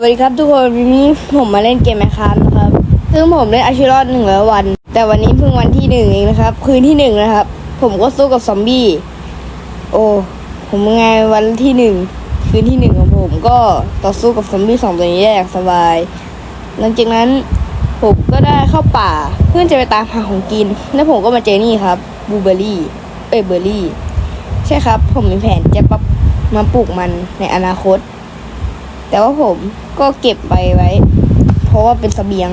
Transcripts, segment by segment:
สวัสดีครับทุกคนวันนี้ผมมาเล่นเกมแมคคานนะครับซึ่งผมเล่นอาชิรอดหนึ่งร้อยวัน แต่วันนี้เพิ่งวันที่หนึ่งเองนะครับ คืนที่หนึ่งนะครับ ผมก็สู้กับซอมบี้โอ้ผมไงวันที่หนึ่งคืนที่หนึ่งของผมก็ต่อสู้กับซอมบี้สองตัวนี้ได้อย่างสบาย หลังจากนั้นผมก็ได้เข้าป่าเพื่อจะไปตามหาของกิน แล้วผมก็มาเจอนี่ครับบูเบอรี่เอ้ยเบอร์รี่ ใช่ครับ ผมมีแผนจะปมาปลูกมันในอนาคต แต่ว่าผมก็เก็บไปไว้ เพราะว่าเป็นเสบียง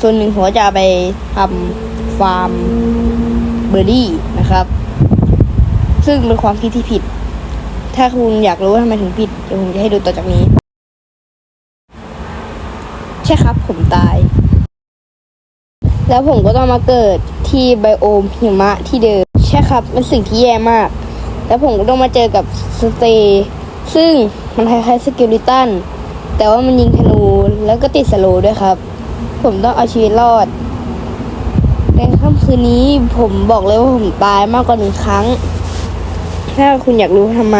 ส่วนหนึ่งผมจะไปทำฟาร์มเบอร์รี่นะครับ ซึ่งเป็นความคิดที่ผิด ถ้าคุณอยากรู้ว่าทำไมถึงผิดเดี๋ยวผมจะให้ดูต่อจากนี้ ใช่ครับผมตาย แล้วผมก็ต้องมาเกิดที่ไบโอมหิมะที่เดิม ใช่ครับเป็นสิ่งที่แย่มาก แล้วผมก็ต้องมาเจอกับสเตย์ซึ่ง มันคล้ายๆสกิลิตันแต่ว่ามันยิงธนูแล้วก็ติดสโลด้วยครับ ผมต้องเอาชีวิตรอด ในค่ำคืนนี้ผมบอกเลยว่าผมตายมากกว่าหนึ่งครั้ง ถ้าคุณอยากรู้ทำไม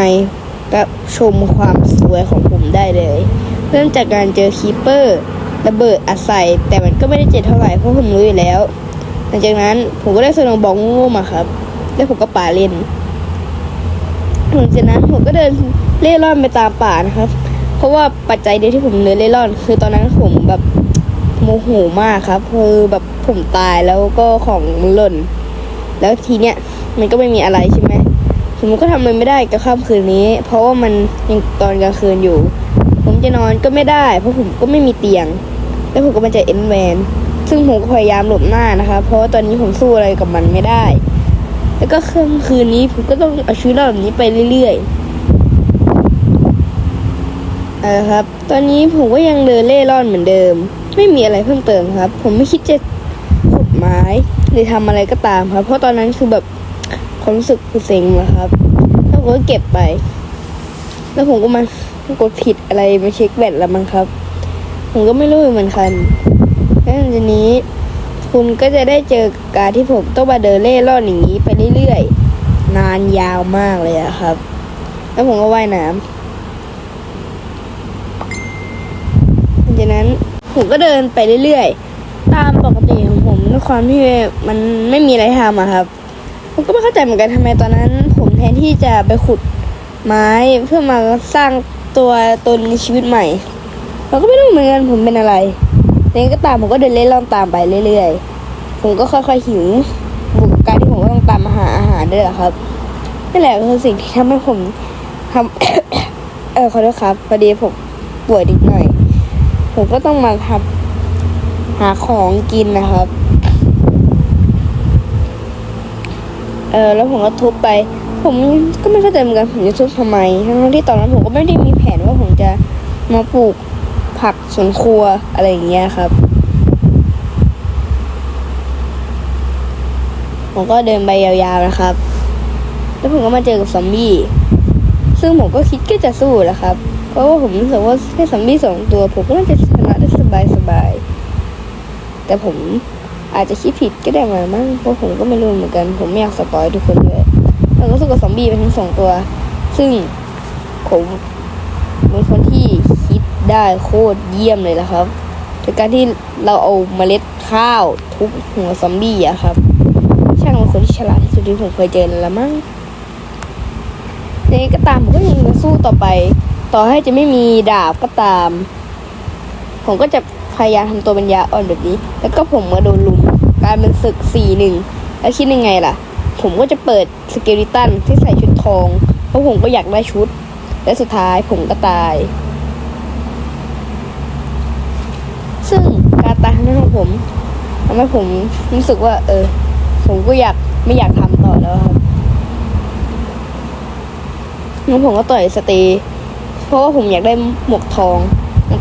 ก็ชมความสวยของผมได้เลย เริ่มจากการเจอคีเปอร์ระเบิดอัดใส่แต่มันก็ไม่ได้เจ็บเท่าไหร่เพราะผมรู้อยู่แล้ว หลังจากนั้นผมก็ได้สนว์บอลโง่ๆมาครับ แล้วผมก็ป่าเล่น หลังจากนั้นผมก็เดินเล่ร่อนไปตามป่านะครับ เพราะว่าปัจจัยเดียวที่ผมเดินเล่ร่อน คือตอนนั้นผมแบบโมโหมากครับ คือแบบผมตายแล้วก็ของหล่น แล้วทีเนี้ยมันก็ไม่มีอะไรใช่ไหมผมก็ทำอะไรไม่ได้กับค่ำคืนนี้ เพราะว่ามันยังตอนกลางคืนอยู่ ผมจะนอนก็ไม่ได้ เพราะผมก็ไม่มีเตียง แล้วผมก็มาเจอเอ็นแมนซึ่งผมก็พยายามหลบหน้านะคะ เพราะว่าตอนนี้ผมสู้อะไรกับมันไม่ได้ ก็ค่ำคืนนี้ผมก็ต้องเอาชีวิตรอดแบบนี้ไปเรื่อยๆเอาละครับ ตอนนี้ผมก็ยังเดินเล่ร่อนเหมือนเดิม ไม่มีอะไรเพิ่มเติมครับ ผมไม่คิดจะขุดไม้หรือทำอะไรก็ตามครับ เพราะตอนนั้นคือแบบความรู้สึกคือเซ็งอะครับแล้วผมก็เก็บไป แล้วผมก็มากดผิดอะไรมาเช็คแบตแล้วมั้งครับ ผมก็ไม่รู้เหมือนกันแล้วหลังจากนี้ คุณก็จะได้เจอการที่ผมต้องมาเดินเล่ร่อนอย่างนี้ไปเรื่อยๆ นานยาวมากเลยอะครับ แล้วผมก็ว่ายน้ำจากนั้นผมก็เดินไปเรื่อยๆ ตามปกติของผมด้วยความที่มันไม่มีอะไรทำอะครับ ผมก็ไม่เข้าใจเหมือนกันทำไมตอนนั้น ผมแทนที่จะไปขุดไม้เพื่อมาสร้างตัวตนในชีวิตใหม่ เราก็ไม่รู้เหมือนกันผมเป็นอะไร ยังไงก็ตามผมก็เดินเล่นล่อนตามไปเรื่อยๆ ผมก็ค่อยๆหิวบวกการที่ผมก็ต้องตามมาหาอาหารด้วยแหละครับนี่แหละคือสิ่งที่ทำให้ผมทำเออขอโทษครับพอดีผมป่วยนิดหน่อย ผมก็ต้องมาทำหาของกินนะครับ เออแล้วผมก็ทุบไป ผมก็ไม่เข้าใจเหมือนกันผมจะทุบทำไมทั้งที่ตอนนั้นผมก็ไม่ได้มีแผนว่าผมจะมาปลูก ผักสวนครัวอะไรอย่างเงี้ยครับผมก็เดินไปยาวๆนะครับ แล้วผมก็มาเจอกับซอมบี้ ซึ่งผมก็คิดก็จะสู้แหละครับ เพราะว่าผมรู้สึกว่าแค่ซอมบี้สองตัวผมก็น่าจะชนะได้สบายๆ แต่ผมอาจจะคิดผิดก็ได้มามั้ง เพราะผมก็ไม่รู้เหมือนกัน ผมไม่อยากสปอยทุกคนด้วยแล้วก็สู้กับซอมบี้ไปทั้งสองตัว ซึ่งผมเป็นคนที่ ได้โคตรเยี่ยมเลยละครับโดยการที่เราเอาเมล็ดข้าวทุบหัวซอมบี้อะครับ ช่างเป็นคนที่ฉลาดที่สุดที่ผมเคยเจอเลยละมั้งยังไงก็ตามผมก็ยังจะสู้ต่อไป ต่อให้จะไม่มีดาบก็ตาม ผมก็จะพยายามทำตัวปัญญาอ่อนแบบนี้ แล้วก็ผมมาโดนลุมกลายเป็นศึกสี่หนึ่งแล้วคิดยังไงล่ะ ผมก็จะเปิดสเกลิตันที่ใส่ชุดทอง เพราะผมก็อยากได้ชุด และสุดท้ายผมก็ตาย ซึ่งการตายครั้งนั้นของผมทำให้ผมรู้สึกว่า เออ ผมก็อยากไม่อยากทำต่อแล้วครับงั้นผมก็ต่อยสเตย์เพราะว่าผมอยากได้หมวกทอง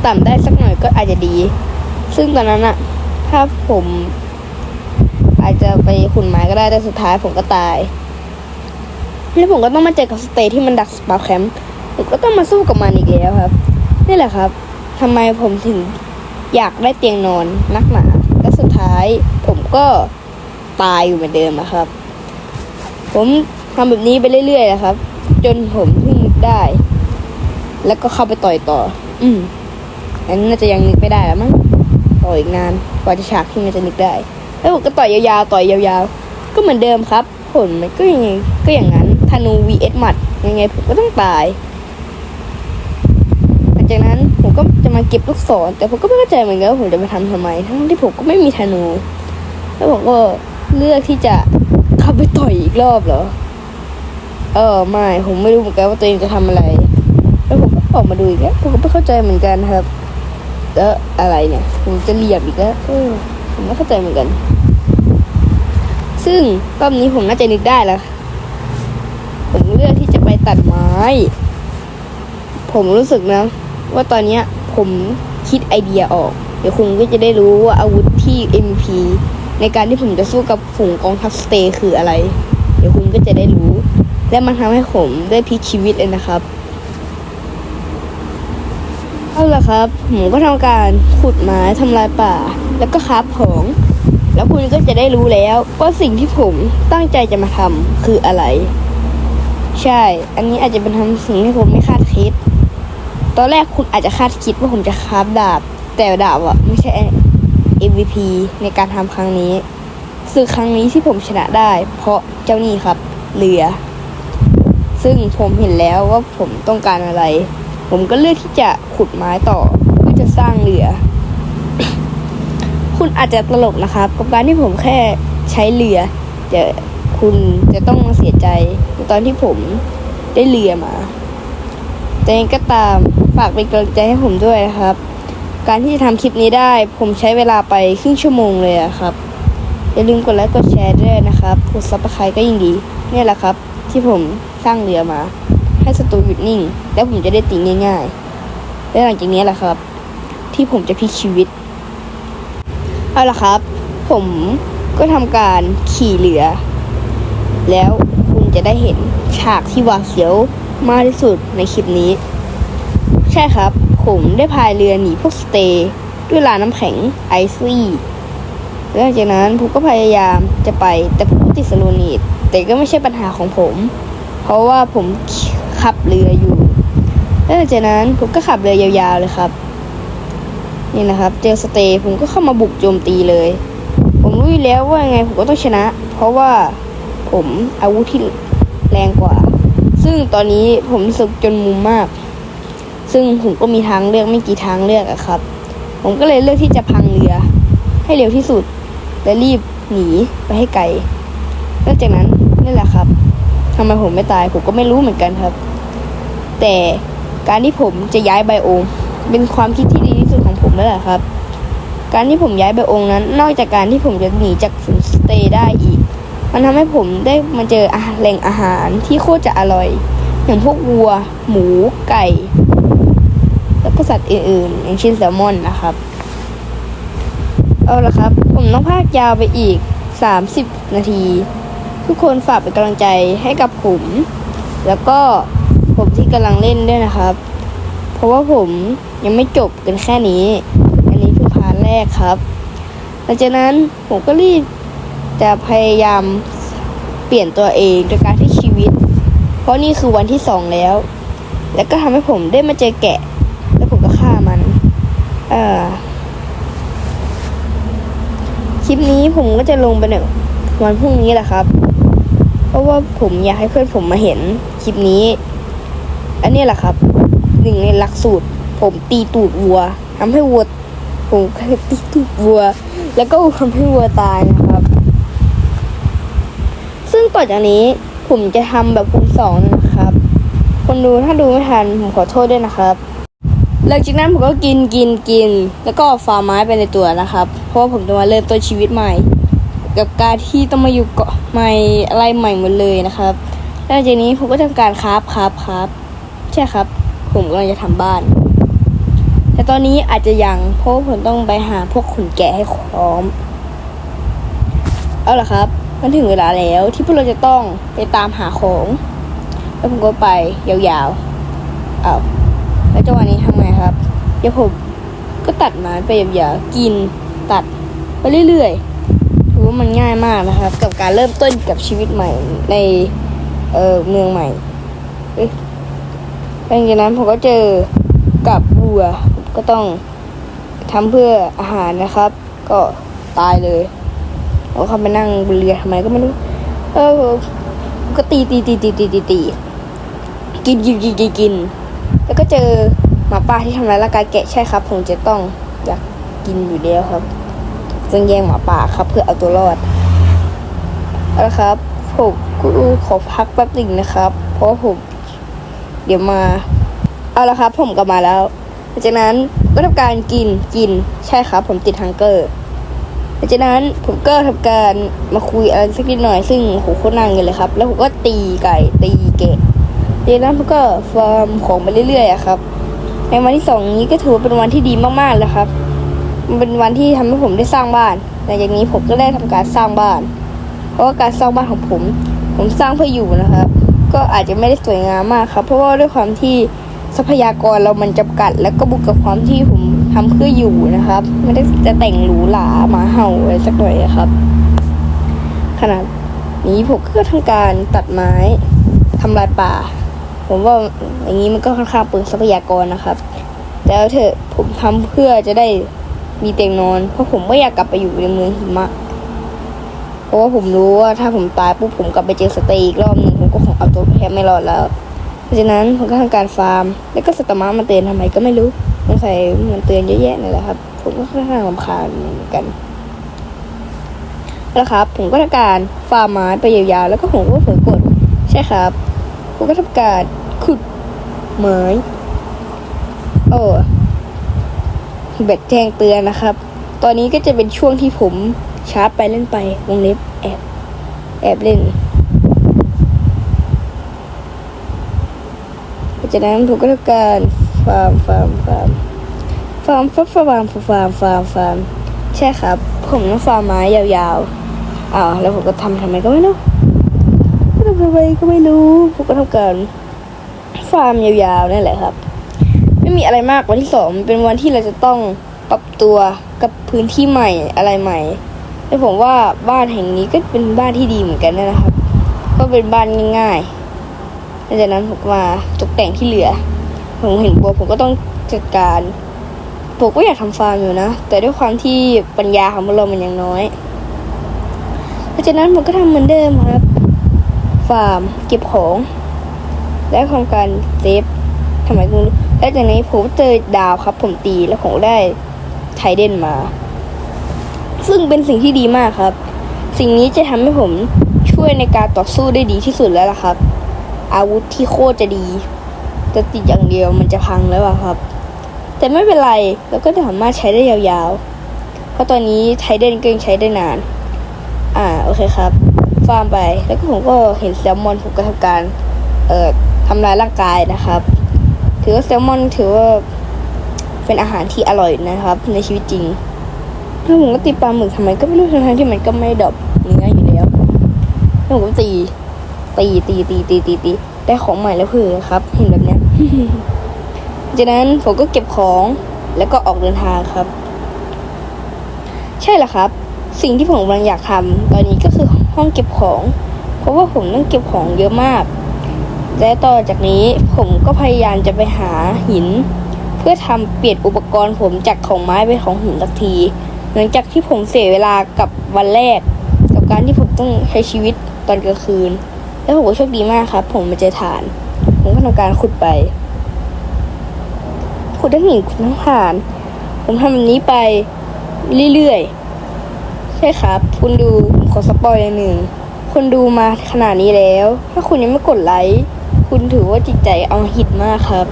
ต่ำได้สักหน่อยก็อาจจะดี ซึ่งตอนนั้นอะถ้าผม อาจจะไปขุนไม้ก็ได้แต่สุดท้ายผมก็ตายแล้วผมก็ต้องมาเจอกับสเตย์ที่มันดักสปาร์แคมป์ผมก็ต้องมาสู้กับมันอีกแล้วครับ นี่แหละครับทำไมผมถึง อยากได้เตียงนอนนักหนาและสุดท้ายผมก็ตายอยู่เหมือนเดิมอะครับ ผมทำแบบนี้ไปเรื่อยๆนะครับ จนผมเพิ่งนึกได้ แล้วก็เข้าไปต่อยต่อ อืมอันนี้น่าจะยังนึกไม่ได้แล้วมั้งต่ออีกนานกว่าจะฉากที่มันจะนึกได้ แล้วผมก็ต่อยยาวๆต่อยยาวๆ ก็เหมือนเดิมครับ ผลมันก็ยังไงก็อย่างนั้นธนู vs หมัดยังไงผมก็ต้องตาย หลังจากนั้น ก็จะมาเก็บลูกศรแต่ผมก็ไม่เข้าใจเหมือนกันว่าผมจะมาทำทำไม ทั้งที่ผมก็ไม่มีธนู แล้วผมก็เลือกที่จะเข้าไปต่อยอีกรอบเหรอ เออไม่ผมไม่รู้เหมือนกันว่าตัวเองจะทำอะไร แล้วผมก็ออกมาดูอีกแล้วผมก็ไม่เข้าใจเหมือนกันครับ แล้วอะไรเนี่ย ผมจะเหลียบอีกแล้วเออผมไม่เข้าใจเหมือนกัน ซึ่งรอบนี้ผมน่าจะนึกได้แล้วผมเลือกที่จะไปตัดไม้ ผมรู้สึกนะ ว่าตอนนี้ผมคิดไอเดียออก เดี๋ยวคุณก็จะได้รู้ว่าอาวุธที่ MP ในการที่ผมจะสู้กับฝูงกองทัพสเตย์คืออะไร เดี๋ยวคุณก็จะได้รู้ และมันทำให้ผมได้พลิกชีวิตเลยนะครับเอาละครับผมก็ทำการขุดไม้ทำลายป่า แล้วก็คาฟของ แล้วคุณก็จะได้รู้แล้วว่าสิ่งที่ผมตั้งใจจะมาทำคืออะไร ใช่ อันนี้อาจจะเป็นทำสิ่งที่ผมไม่คาดคิด ตอนแรกคุณอาจจะคาดคิดว่าผมจะคราฟดาบ แต่ดาบอะไม่ใช่ MVP ในการทำครั้งนี้ซึ่งครั้งนี้ที่ผมชนะได้ เพราะเจ้านี่ครับเรือ ซึ่งผมเห็นแล้วว่าผมต้องการอะไร ผมก็เลือกที่จะขุดไม้ต่อเพื่อจะสร้างเรือ คุณอาจจะตลกนะครับกับการที่ผมแค่ใช้เรือเดี๋ยวคุณจะต้องมาเสียใจในตอนที่ผมได้เรือมา แต่ยังก็ตามฝากเป็นกำลังใจให้ผมด้วยนะครับ การที่จะทำคลิปนี้ได้ผมใช้เวลาไปครึ่งชั่วโมงเลยอะครับ อย่าลืมกดไลค์กดแชร์ด้วยนะครับกดซับสไครต์ก็ยิ่งดีนี่แหละครับ ที่ผมสร้างเรือมา ให้ศัตรูหยุดนิ่ง แล้วผมจะได้ตีง่ายๆ และหลังจากนี้แหละครับ ที่ผมจะพลิกชีวิตเอาละครับ ผมก็ทำการขี่เรือ แล้วคุณจะได้เห็นฉากที่หวาดเสียว มากที่สุดในคลิปนี้ ใช่ครับ ผมได้พายเรือหนีพวกสเตย์ด้วยลาน้ำแข็งไอซี่หลังจากนั้นผมก็พยายามจะไปแต่ผมติดสโลนีดแต่ก็ไม่ใช่ปัญหาของผม เพราะว่าผมขับเรืออยู่หลังจากนั้นผมก็ขับเรือยาวๆเลยครับนี่นะครับ เจอสเตย์ผมก็เข้ามาบุกโจมตีเลย ผมรู้อยู่แล้วว่าไงผมก็ต้องชนะ เพราะว่าผมอาวุธที่แรงกว่า ซึ่งตอนนี้ผมรู้สึกจนมุมมาก ซึ่งผมก็มีทางเลือกไม่กี่ทางเลือกอะครับ ผมก็เลยเลือกที่จะพังเรือ ให้เร็วที่สุด และรีบหนีไปให้ไกลแล้วจากนั้นนี่แหละครับทำไมผมไม่ตายผมก็ไม่รู้เหมือนกันครับ แต่การที่ผมจะย้ายไบโอมเป็นความคิดที่ดีที่สุดของผมแล้วแหละครับ การที่ผมย้ายไบโอมนั้น นอกจากการที่ผมจะหนีจากฝูงสเตย์ได้อีก มันทำให้ผมได้มาเจออาหารแหล่งอาหารที่โคตรจะอร่อย อย่างพวกวัว หมู ไก่ แล้วก็สัตว์อื่นๆ อย่างเช่นแซลมอนนะครับ เอาละครับ ผมต้องพากยาวไปอีก 30 นาที ทุกคนฝากเป็นกำลังใจให้กับผม แล้วก็ผมที่กำลังเล่นด้วยนะครับ เพราะว่าผมยังไม่จบกันแค่นี้ อันนี้เพิ่งพาร์ทแรกครับหลังจากนั้นผมก็รีบ จะพยายามเปลี่ยนตัวเองโดยการที่ชีวิต เพราะนี่คือวันที่สองแล้ว แล้วก็ทำให้ผมได้มาเจอแกะ แล้วผมก็ฆ่ามัน เอ่อคลิปนี้ผมก็จะลงไปในวันพรุ่งนี้แหละครับ เพราะว่าผมอยากให้เพื่อนผมมาเห็นคลิปนี้ อันนี้แหละครับหนึ่งในหลักสูตร ผมตีตูดวัวทำให้วัวผมตีตูดวัว แล้วก็ทำให้วัวตายนะครับ ซึ่งต่อจากนี้ผมจะทำแบบคูณสองนะครับ คนดูถ้าดูไม่ทันผมขอโทษด้วยนะครับ หลังจากนั้นผมก็กินกินกิน แล้วก็ฟาร์มไม้ไปในตัวนะครับ เพราะว่าผมจะมาเริ่มต้นชีวิตใหม่ กับการที่ต้องมาอยู่เกาะใหม่อะไรใหม่หมดเลยนะครับหลังจากนี้ผมก็ทำการคราฟคราฟคราฟใช่ครับ ผมกำลังจะทำบ้าน แต่ตอนนี้อาจจะยังเพราะผมต้องไปหาพวกขุนแกะให้พร้อม เอาล่ะครับ มันถึงเวลาแล้วที่พวกเราจะต้องไปตามหาของ แล้วผมก็ไปยาวๆเอาวแล้วจังหวะนี้ทำไงครับ เดี๋ยวผมก็ตัดไม้ไปยาวๆกินตัดไปเรื่อยๆถือว่ามันง่ายมากนะครับ กับการเริ่มต้นกับชีวิตใหม่ในเออเมืองใหม่เอ้ยหลังจากนั้นผมก็เจอกับวัวก็ต้องทำเพื่ออาหารนะครับ ก็ตายเลย แล้วเขามานั่งบนเรือทำไมก็ไม่รู้ เออ ก็ตีตีตีตีตีตีตีกินกินกินกินกิน แล้วก็เจอหมาป่าที่ทำร้ายร่างกายแกะใช่ครับผมจะต้องอยากกินอยู่แล้วครับจึงแย่งหมาป่าครับ เพื่อเอาตัวรอดเอาละครับผมก็ขอพักแป๊บหนึ่งนะครับ เพราะผม เดี๋ยวมา เอาละครับ ผมกลับมาแล้วหลังจากนั้นก็ทำการกินกินใช่ครับ ผมติดฮังเกอร์ หลังจากนั้นผมก็ทำการมาคุยอะไรสักนิดหน่อยซึ่งโหโคตรนานกันเลยครับ แล้วผมก็ตีไก่ตีแกะจากนั้นผมก็ฟาร์มของไปเรื่อยๆอะครับในวันที่สองนี้ก็ถือว่าเป็นวันที่ดีมากๆแล้วครับ มันเป็นวันที่ทำให้ผมได้สร้างบ้านหลังจากนี้ผมก็ได้ทำการสร้างบ้าน เพราะว่าการสร้างบ้านของผม ผมสร้างเพื่ออยู่นะครับ ก็อาจจะไม่ได้สวยงามมากครับ เพราะว่าด้วยความที่ทรัพยากรเรามันจำกัด แล้วก็บุกกับความที่ผม ทำเพื่ออยู่นะครับ ไม่ได้จะแต่งหรูหราหมาเห่าอะไรสักหน่อยครับ ขนาดนี้ผมก็ทำการตัดไม้ทำลายป่า ผมว่าอย่างนี้มันก็ค่อนข้างเปลืองทรัพยากรนะครับ แต่เอาเถอะผมทำเพื่อจะได้มีเตียงนอน เพราะผมไม่อยากกลับไปอยู่ในเมืองหิมะเพราะว่าผมรู้ว่าถ้าผมตายปุ๊บผมกลับไปเจอสเตย์อีกรอบหนึ่งผมก็คงเอาตัวแทบไม่รอดแล้ว เพราะฉะนั้นผมก็ทำการฟาร์ม แล้วก็สตาร์มามันเตือนทำไมก็ไม่รู้ สงสัยมันเตือนเยอะแยะนั่นแหละครับ ผมก็ค่อนข้างรำคาญเหมือนกันแล้วครับ ผมก็ทำการฟาร์มไม้ไปยาวๆแล้วก็ผมก็เผลอกด ใช่ครับ ผมก็ทำการขุดไม้โอ้แบตแจ้งเตือนนะครับ ตอนนี้ก็จะเป็นช่วงที่ผมชาร์จไปเล่นไปวงเล็บแอบแอบเล่นจากนั้นผมก็ทำการฟาร์มฟาร์มฟาร์ม ฟาร์มฟาร์มฟาร์มฟาร์มฟาร์มฟาร์มใช่ครับ ผมต้องฟาร์มไม้ยาวๆอ้าวแล้วผมก็ทำทำไมก็ไม่รู้ทำทำไมก็ไม่รู้ผมก็ทำการฟาร์มยาวๆนั่นแหละครับ ไม่มีอะไรมากวันที่สองเป็นวันที่เราจะต้องปรับตัวกับพื้นที่ใหม่อะไรใหม่แต่ผมว่าบ้านแห่งนี้ก็เป็นบ้านที่ดีเหมือนกันนะครับ ก็เป็นบ้านง่ายๆหลังจากนั้นผมมาตกแต่งที่เหลือ ผมเห็นบัวผมก็ต้องจัดการ ผมก็อยากทำฟาร์มอยู่นะ แต่ด้วยความที่ปัญญาของพวกเรามันยังน้อยหลังจากนั้นผมก็ทำเหมือนเดิมครับ ฟาร์มเก็บของ และทำการเซฟทำไมกูแล้วจากนี้ผมเจอดาวครับ ผมตีแล้วผมได้ไทเดนมา ซึ่งเป็นสิ่งที่ดีมากครับ สิ่งนี้จะทำให้ผมช่วยในการต่อสู้ได้ดีที่สุดแล้วล่ะครับ อาวุธที่โคตรจะดีจะติดอย่างเดียวมันจะพังแล้วอะครับ แต่ไม่เป็นไรเราก็สามารถใช้ได้ยาวๆ เพราะตอนนี้ไทเดนก็ยังใช้ได้นาน อ่าโอเคครับ ฟาร์มไปแล้วก็ผมก็เห็นแซลมอนผมก็ทำการ เอ่อทำลายร่างกายนะครับ ถือว่าแซลมอนถือว่าเป็นอาหารที่อร่อยนะครับ ในชีวิตจริงแล้วผมก็ตีปลาหมึกทำไมก็ไม่รู้ทั้งที่มันก็ไม่ดอปเนื้ออยู่แล้วแล้วผมก็ตีตีตีตีตีตีตีได้ของใหม่แล้วเพื่อครับ เห็นแบบเนี้ย จากนั้นผมก็เก็บของแล้วก็ออกเดินทางครับ ใช่แล้วครับ สิ่งที่ผมกำลังอยากทำตอนนี้ก็คือห้องเก็บของ เพราะว่าผมต้องเก็บของเยอะมาก และต่อจากนี้ผมก็พยายามจะไปหาหิน เพื่อทำเปลี่ยนอุปกรณ์ผมจากของไม้เป็นของหินสักที หลังจากที่ผมเสียเวลากับวันแรก กับการที่ผมต้องใช้ชีวิตตอนกลางคืน แล้วผมก็โชคดีมากครับ ผมมาเจอฐาน ผมก็ทำการขุดไป ขุดทั้งหินขุดทั้งฐาน ผมทำแบบนี้ไปเรื่อยๆ ใช่ครับ คุณดูผมขอสปอยล์หนึ่งคุณดูมาขนาดนี้แล้ว ถ้าคุณยังไม่กดไลค์คุณถือว่าจิตใจเอาหิตมากครับ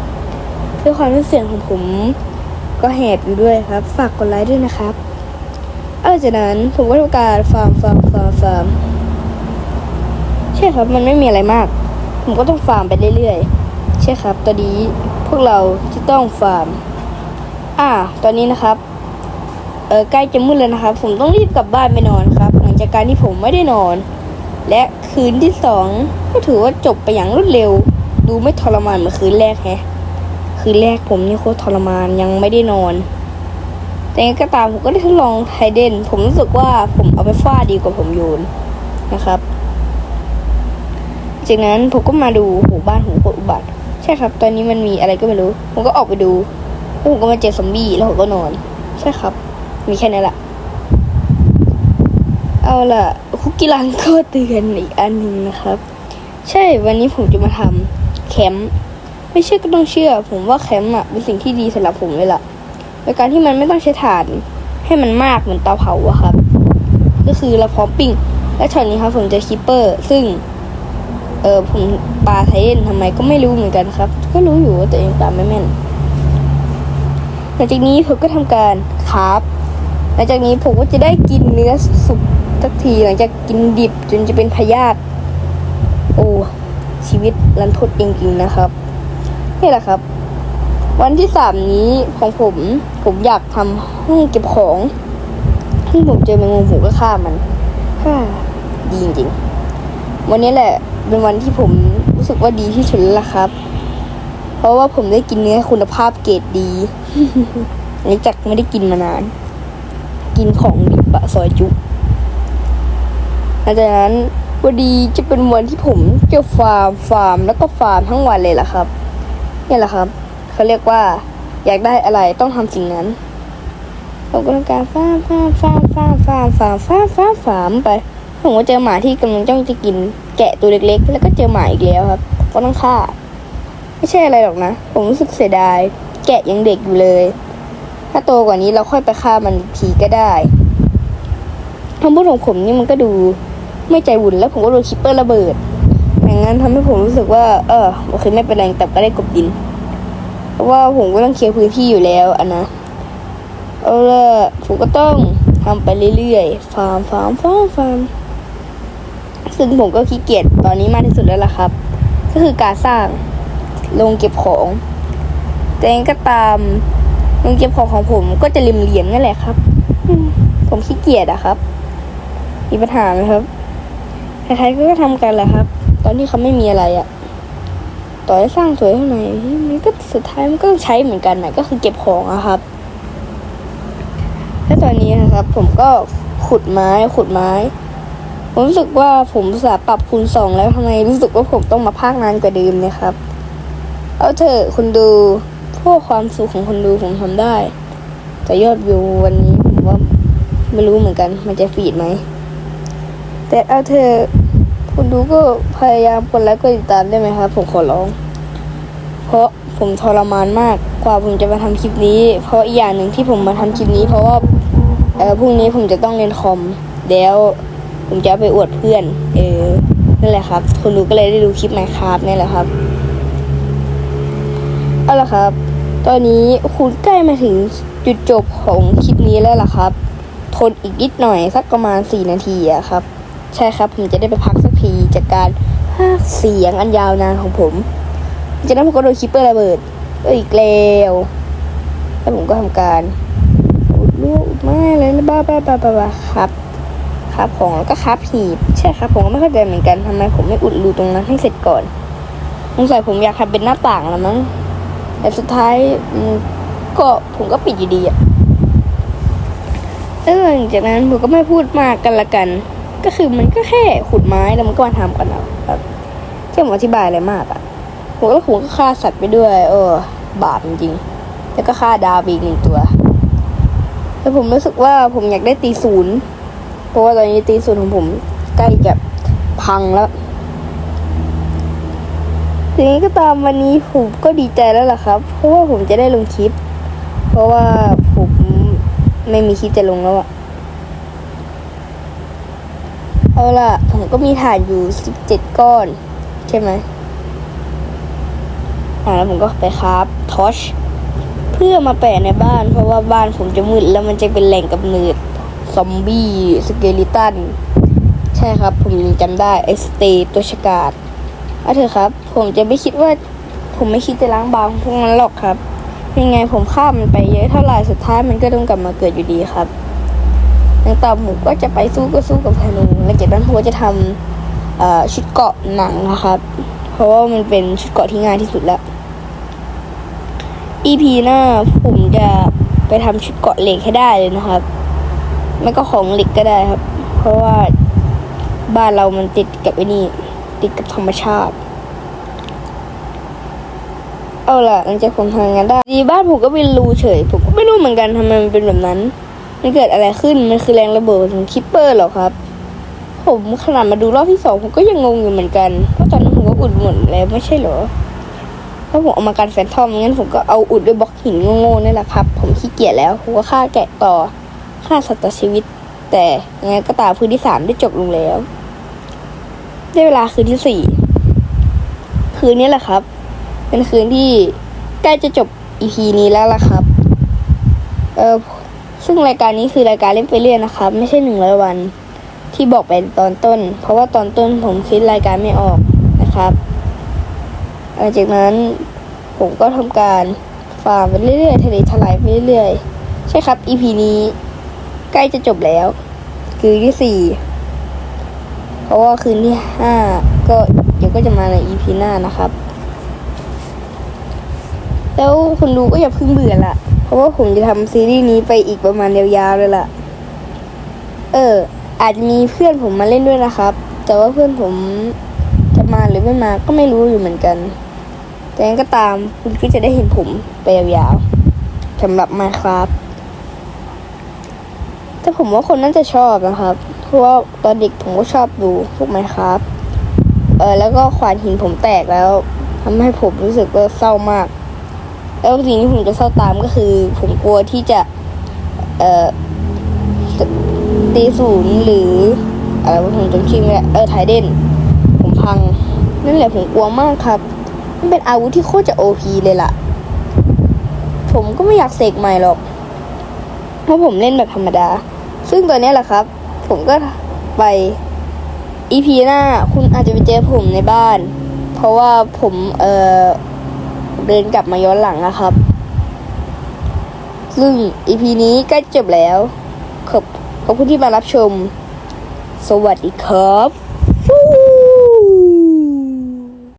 ด้วยความที่เสียงของผม ก็แหบอยู่ด้วยครับ ฝากกดไลค์ด้วยนะครับเอาจากนั้นผมก็ทำการฟาร์มฟาร์มฟาร์มฟาร์มใช่ครับมันไม่มีอะไรมาก ผมก็ต้องฟาร์มไปเรื่อยๆ ใช่ครับตอนนี้ พวกเราจะต้องฟาร์ม อ่า ตอนนี้นะครับ เออใกล้จะมืดแล้วนะครับ ผมต้องรีบกลับบ้านไปนอนครับ หลังจากการที่ผมไม่ได้นอน และคืนที่สองก็ถือว่าจบไปอย่างรวดเร็ว ดูไม่ทรมานเหมือนคืนแรกแฮะ คืนแรกผมนี่โคตรทรมานยังไม่ได้นอน แต่งไงก็ตามผมก็ได้ทดลองไฮเดน ผมรู้สึกว่าผมเอาไปฟาดดีกว่าผมโยนนะครับ จากนั้นผมก็มาดูโหบ้านผมโคตรอุบัติ ช่ครับ ตอนนี้มันมีอะไรก็ไม่รู้ ผมก็ออกไปดูแล้วผมก็มาเจอซอมบี้แล้วผมก็นอน ใช่ครับ มีแค่นี้แหละเอาล่ะคุกกี้รันก็เตือนอีกอันหนึ่งนะครับ ใช่วันนี้ผมจะมาทำแคมป์ไม่เชื่อก็ต้องเชื่อ ผมว่าแคมป์อะเป็นสิ่งที่ดีสำหรับผมเลยล่ะโดยการที่มันไม่ต้องใช้ถ่าน ให้มันมากเหมือนเตาเผาอะครับ ก็คือเราพร้อมปิ้ง และช็อตนี้ครับผมจะคิปเปอร์ ซึ่ง ออผมปลาไทเอนทำไมก็ไม่รู้เหมือนกันครับ ก็รู้อยู่ว่าตัวเองปลาไม่แม่น หลังจากนี้ผมก็ทำการคราฟหลังจากนี้ผมก็จะได้กินเนื้อสุกสักทีหลังจากกินดิบจนจะเป็นพยาธิโอ้ชีวิตรันทดจริงๆนะครับนี่แหละครับ วันที่สามนี้ของผม ผมอยากทำห้องเก็บของที่ผมเจอแมงมุมผมก็ฆ่ามันฮ่าดีจริงๆวันนี้แหละ เป็นวันที่ผมรู้สึกว่าดีที่สุดแล้วล่ะครับ เพราะว่าผมได้กินเนื้อคุณภาพเกรดดีหลังจากไม่ได้กินมานาน กินของดิบะซอยจุหลังจากนั้นวันดีจะเป็นวันที่ผมจะฟาร์มฟาร์มแล้วก็ฟาร์มทั้งวันเลยล่ะครับนี่แหละครับเขาเรียกว่า อยากได้อะไรต้องทำสิ่งนั้นผมก็ต้องการฟาร์มฟาร์มฟาร์มฟาร์มฟาร์มฟาร์มฟาร์มฟาร์มฟาร์มไปผมก็เจอหมาที่กำลังจ้องจะกิน แกะตัวเล็กๆ แล้วก็เจอหมาอีกแล้วครับ ก็ต้องฆ่า ไม่ใช่อะไรหรอกนะ ผมรู้สึกเสียดาย แกะยังเด็กอยู่เลย ถ้าโตกว่านี้เราค่อยไปฆ่ามันอีกทีก็ได้คำพูดของผมนี่มันก็ดูไม่ใจบุญแล้วผมก็โดนคิปเปอร์ระเบิดอย่างนั้นทำให้ผมรู้สึกว่า เออโอเคไม่เป็นไรแต่ก็ได้กบดินเพราะว่าผมก็ต้องเคลียร์พื้นที่อยู่แล้วอะนะเอาละผมก็ต้องทำไปเรื่อยๆฟาร์มฟาร์มฟาร์มฟาร์ม ซึ่งผมก็ขี้เกียจตอนนี้มากที่สุดแล้วล่ะครับ ก็คือการสร้างโรงเก็บของ แต่งก็ตามโรงเก็บของของผมก็จะริมเหลี่ยมนั่นแหละครับผมขี้เกียจอะครับ มีปัญหาไหมครับใครๆก็ทำกันแหละครับ ตอนที่เขาไม่มีอะไรอะต่อให้สร้างสวยเท่าไหร่มันก็สุดท้ายมันก็ต้องใช้เหมือนกันนะก็คือเก็บของอะครับและตอนนี้นะครับ ผมก็ขุดไม้ขุดไม้ ผมรู้สึกว่าผมสาปรับคูณสองแล้วทำไมรู้สึกว่าผมต้องมาพากนานกว่าเดิมเนี่ยครับ เอาเถอะคุณดูพื่อความสุขของคนดูผมทำได้ แต่ยอดวิววันนี้ผมว่าไม่รู้เหมือนกัน มันจะฟีดไหม แต่เอาเถอะคุณดูก็พยายามกดไลค์กดติดตามได้ไหมครับผมขอร้อง เพราะผมทรมานมากกว่าผมจะมาทำคลิปนี้ เพราะอีกอย่างหนึ่งที่ผมมาทำคลิปนี้ เพราะว่าเออพรุ่งนี้ผมจะต้องเรียนคอมแล้ว ผมจะไปอวดเพื่อน เออ นั่นแหละครับ คนดูก็เลยได้ดูคลิปไมค์ครับนี่แหละครับเอาละครับ ตอนนี้คุณใกล้มาถึงจุดจบของคลิปนี้แล้วล่ะครับ ทนอีกนิดหน่อยสักประมาณ 4 นาทีอะครับ ใช่ครับผมจะได้ไปพักสักทีจากการพากเสียงอันยาวนานของผมจากนั้นผมก็โดนคิปเปอร์ระเบิดอีกแล้วแล้วผมก็ทำการอุดลูกไม้อะไรบ้าบ้าบ้าบ้าบ้าครับ ครับของแล้วก็ครับหีบใช่ครับผมก็ไม่เข้าใจเหมือนกันทำไมผมไม่อุดรูตรงนั้นให้เสร็จก่อนสงสัยผมอยากทำเป็นหน้าต่างแล้วมั้งแต่สุดท้ายก็ผมก็ปิดอยู่ดีอะแล้วหลังจากนั้นผมก็ไม่พูดมากกันละกัน ก็คือมันก็แค่ขุดไม้แล้วมันก็มาทำกันเอาครับแค่ผมอธิบายอะไรมากอะผมก็ผมก็ฆ่าสัตว์ไปด้วย เออ บาปจริงแล้วก็ฆ่าดาวอีกหนึ่งตัว แล้วผมรู้สึกว่าผมอยากได้ตีศูนย์ ราะว่าตอนนี้ตีศูนของผมใกล้จะพังแล้วทีนี้ก็ตามวันนี้ผมก็ดีใจแล้วล่ะครับ เพราะว่าผมจะได้ลงคลิป เพราะว่าผมไม่มีคลิปจะลงแล้วอะเอาล่ะ ผมก็มีถ่านอยู่สิบเจ็ดก้อน ใช่ไหมอ่าแล้วผมก็ไปคราฟทอชเพื่อมาแปะในบ้าน เพราะว่าบ้านผมจะมืดแล้วมันจะเป็นแหล่งกำเนิด ซอมบี้สเกลิตัน ใช่ครับ ผมยังจำได้ไอสเตตัวฉกาดอาเถอะครับ ผมจะไม่คิดว่า ผมไม่คิดจะล้างบางพวกนั้นหรอกครับ ยังไงผมข้ามันไปเยอะเท่าไหร่สุดท้ายมันก็ต้องกลับมาเกิดอยู่ดีครับอย่างต่อผมก็จะไปสู้ก็สู้กับธนูแล้วจากนั้นผมก็จะทำชุดเกาะหนังนะครับ เพราะว่ามันเป็นชุดเกาะที่ง่ายที่สุดแล้ว EP หน้าผมจะไปทำชุดเกาะเหล็กให้ได้เลยนะครับ ไม่ก็ของเหล็กก็ได้ครับ เพราะว่าบ้านเรามันติดกับไอ้นี่ ติดกับธรรมชาติ เอาล่ะหลังจากผมทำงานได้ดีบ้านผมก็เป็นรูเฉย ผมก็ไม่รู้เหมือนกันทำไมมันเป็นแบบนั้น มันเกิดอะไรขึ้น มันคือแรงระเบิดของคิปเปอร์หรอครับ ผมขนาดมาดูรอบที่สองผมก็ยังงงอยู่เหมือนกัน เพราะตอนนั้นผมก็อุดหมดแล้วไม่ใช่เหรอถ้าผมเอามาการแฟนทอมงั้นผมก็เอาอุดด้วยบล็อกหินโง่ๆนี่แหละครับ ผมขี้เกียจแล้วผมก็ฆ่าแกะต่อ ฆ่าสัตว์ชีวิต แต่ยังไงก็ตามคืนที่สามได้จบลงแล้ว ได้เวลาคืนที่สี่คืนนี้แหละครับ เป็นคืนที่ใกล้จะจบอีพีนี้แล้วล่ะครับ เออซึ่งรายการนี้คือรายการเล่นไปเรื่อยนะครับ ไม่ใช่หนึ่งร้อยวัน ที่บอกไปตอนต้น เพราะว่าตอนต้นผมคิดรายการไม่ออกนะครับหลังจากนั้นผมก็ทำการฟาร์มไปเรื่อยๆทะเลทลายไปเรื่อยๆ ใช่ครับ EP นี้ ใกล้จะจบแล้ว คือที่สี่เพราะว่าคืนที่ห้าก็เดี๋ยวก็จะมาใน EP หน้านะครับ แล้วคนดูก็อย่าเพิ่งเบื่อละเพราะว่าผมจะทำซีรีส์นี้ไปอีกประมาณยาวๆเลยล่ะ เออ อาจจะมีเพื่อนผมมาเล่นด้วยนะครับ แต่ว่าเพื่อนผมจะมาหรือไม่มาก็ไม่รู้อยู่เหมือนกัน แต่ยังก็ตามคุณก็จะได้เห็นผมไปยาวๆสำหรับ Minecraft ผมว่าคนน่าจะชอบนะครับ เพราะว่าตอนเด็กผมก็ชอบดูพวก Minecraft เออแล้วก็ขวานหินผมแตกแล้วทำให้ผมรู้สึกว่าเศร้ามาก แล้วสิ่งที่ผมจะเศร้าตามก็คือ ผมกลัวที่จะ เอ่อตีศูนย์หรืออะไรวะผมจำชื่อไม่ได้เออไทเดนผมพัง นั่นแหละผมกลัวมากครับมันเป็นอาวุธที่โคตรจะโอพีเลยล่ะ ผมก็ไม่อยากเสกใหม่หรอก เพราะผมเล่นแบบธรรมดา ซึ่งตัวนี้แหละครับ ผมก็ไปอีพีหน้าคุณอาจจะไปเจอผมในบ้าน เพราะว่าผมเออเดินกลับมาย้อนหลังนะครับ ซึ่งอีพีนี้ใกล้จบแล้ว ขอบขอบคุณที่มารับชม สวัสดีครับ